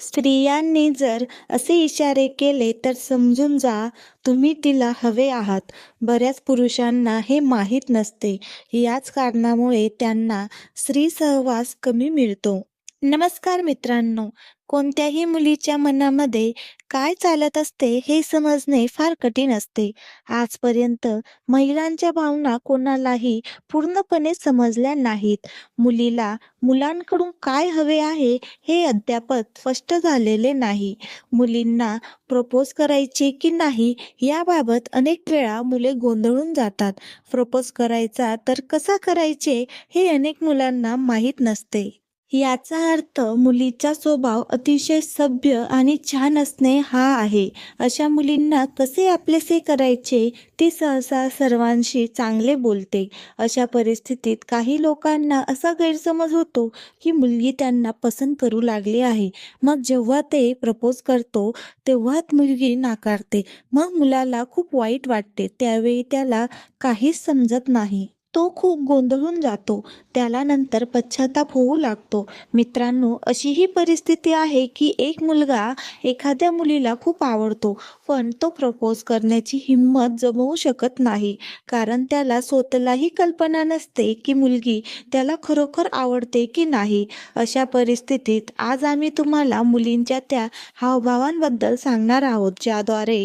स्त्रियांनी जर असे इशारे केले तर समजून जा तुम्ही तिला हवे आहात. बऱ्याच पुरुषांना हे माहीत नसते. याच कारणामुळे त्यांना स्त्री सहवास कमी मिळतो. नमस्कार मित्रांनो कोणत्याही मुलीच्या मनामध्ये काय चालत असते हे समजणे फार कठीण असते. आजपर्यंत महिलांच्या भावना कोणालाही पूर्णपणे समजल्या नाहीत. मुलीला मुलांकडून काय हवे आहे हे अद्याप स्पष्ट झालेले नाही. मुलींना प्रपोज करायचे की नाही याबाबत अनेक वेळा मुले गोंधळून जातात. प्रपोज करायचा तर कसा करायचे हे अनेक मुलांना माहीत नसते. याचा अर्थ मुलीचा स्वभाव अतिशय सभ्य आणि छान असणे हा आहे. अशा मुलींना कसे आपलेसे करायचे ती सहसा सर्वांशी चांगले बोलते. अशा परिस्थितीत काही लोकांना असा गैरसमज होतो की मुलगी त्यांना पसंत करू लागली आहे. मग जेव्हा ते प्रपोज करतो तेव्हा मुलगी नाकारते. मग मुलाला खूप वाईट वाटते. त्यावेळी त्याला काहीच समजत नाही. तो खूप गोंधळून जातो. त्याला नंतर पश्चाताप होऊ लागतो. मित्रांनो अशी ही परिस्थिती आहे की एक मुलगा एखाद्या मुलीला खूप आवडतो पण तो प्रपोज करण्याची हिंमत जमवू शकत नाही. कारण त्याला स्वतःलाही कल्पना नसते की मुलगी त्याला खरोखर आवडते की नाही. अशा परिस्थितीत आज आम्ही तुम्हाला मुलींच्या त्या हावभावांबद्दल सांगणार आहोत ज्याद्वारे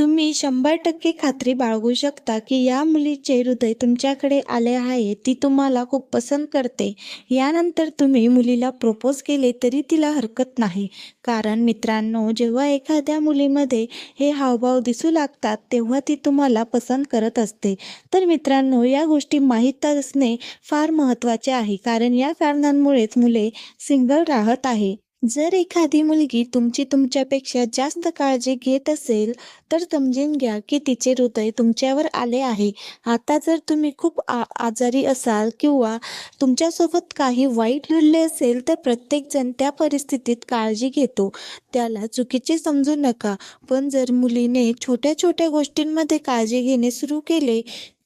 तुम्ही शंभर टक्के खात्री बाळगू शकता की या मुलीचे हृदय तुमच्याकडे आले आहे ती तुम्हाला खूप पसंत करते. यानंतर तुम्ही मुलीला प्रपोज केले तरी तिला हरकत नाही. कारण मित्रांनो जेव्हा एखाद्या मुलीमध्ये हे हावभाव दिसू लागतात तेव्हा ती तुम्हाला पसंत करत असते. तर मित्रांनो या गोष्टी माहीत असणे फार महत्त्वाचे आहे. कारण या कारणांमुळेच मुले सिंगल राहत आहे. जर एखादी मुलगी तुमची तुमच्यापेक्षा जास्त काळजी घेत असेल तर समजून घ्या की तिचे हृदय तुमच्यावर आले आहे. आता जर तुम्ही खूप आ आजारी असाल किंवा तुमच्यासोबत काही वाईट घडले असेल तर प्रत्येकजण त्या परिस्थितीत काळजी घेतो. त्याला चुकीचे समजू नका. पण जर मुलीने छोट्या छोट्या गोष्टींमध्ये काळजी घेणे सुरू केले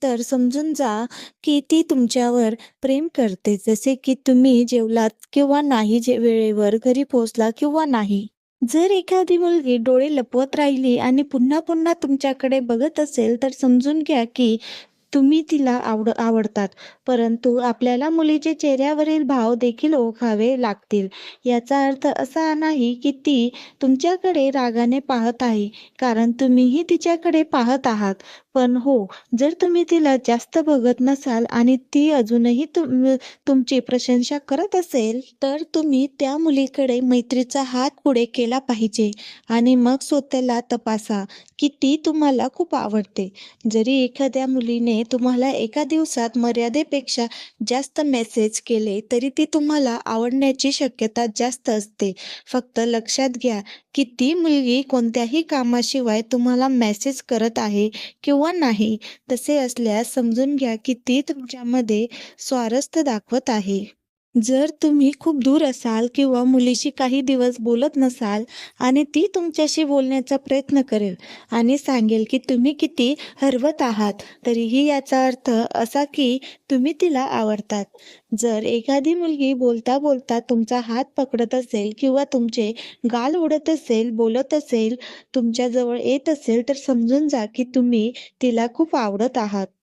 तर समजून जा की ती तुमच्यावर प्रेम करते. जसे की तुम्ही जेवलात किंवा नाही जे वेळेवर घरी पोहोचला किंवा नाही. जर एखादी मुलगी डोळे लपवत राहिली आणि पुन्हा पुन्हा तुमच्याकडे बघत असेल तर समजून घ्या की तुम्ही तिला आवड आवडतात. परंतु आपल्याला मुलीचे चेहऱ्यावरील भाव देखील ओळखावे लागतील. याचा अर्थ असा नाही की ती तुमच्याकडे रागाने पाहत आहे कारण तुम्हीही तिच्याकडे पाहत आहात. पण हो जर तुम्ही तिला जास्त बघत नसाल आणि ती अजूनही तुम तुमची प्रशंसा करत असेल तर तुम्ही त्या मुलीकडे मैत्रीचा हात पुढे केला पाहिजे आणि मग स्वतःला तपासा की ती तुम्हाला खूप आवडते. जरी एखाद्या मुलीने तुम्हाला एका दिवसात मर्यादेपेक्षा जास्त मेसेज केले तरी ती तुम्हाला आवडण्याची शक्यता जास्त असते. फक्त लक्षात घ्या की ती मुलगी कोणत्याही कामाशिवाय तुम्हाला मेसेज करत आहे किंवा किंवा नाही तसे असल्यास समजून घ्या की ती तुमच्यामध्ये स्वारस्य दाखवत आहे. जर तुम्ही खूप दूर असाल किंवा मुलीशी काही दिवस बोलत नसाल आणि ती तुमच्याशी बोलण्याचा प्रयत्न करेल आणि सांगेल की तुम्ही किती हरवत आहात तरीही याचा अर्थ असा की तुम्ही तिला आवडतात. जर एखादी मुलगी बोलता बोलता तुमचा हात पकडत असेल किंवा तुमचे गाल उडत असेल बोलत असेल तुमच्याजवळ येत असेल तर समजून जा की तुम्ही तिला खूप आवडत आहात.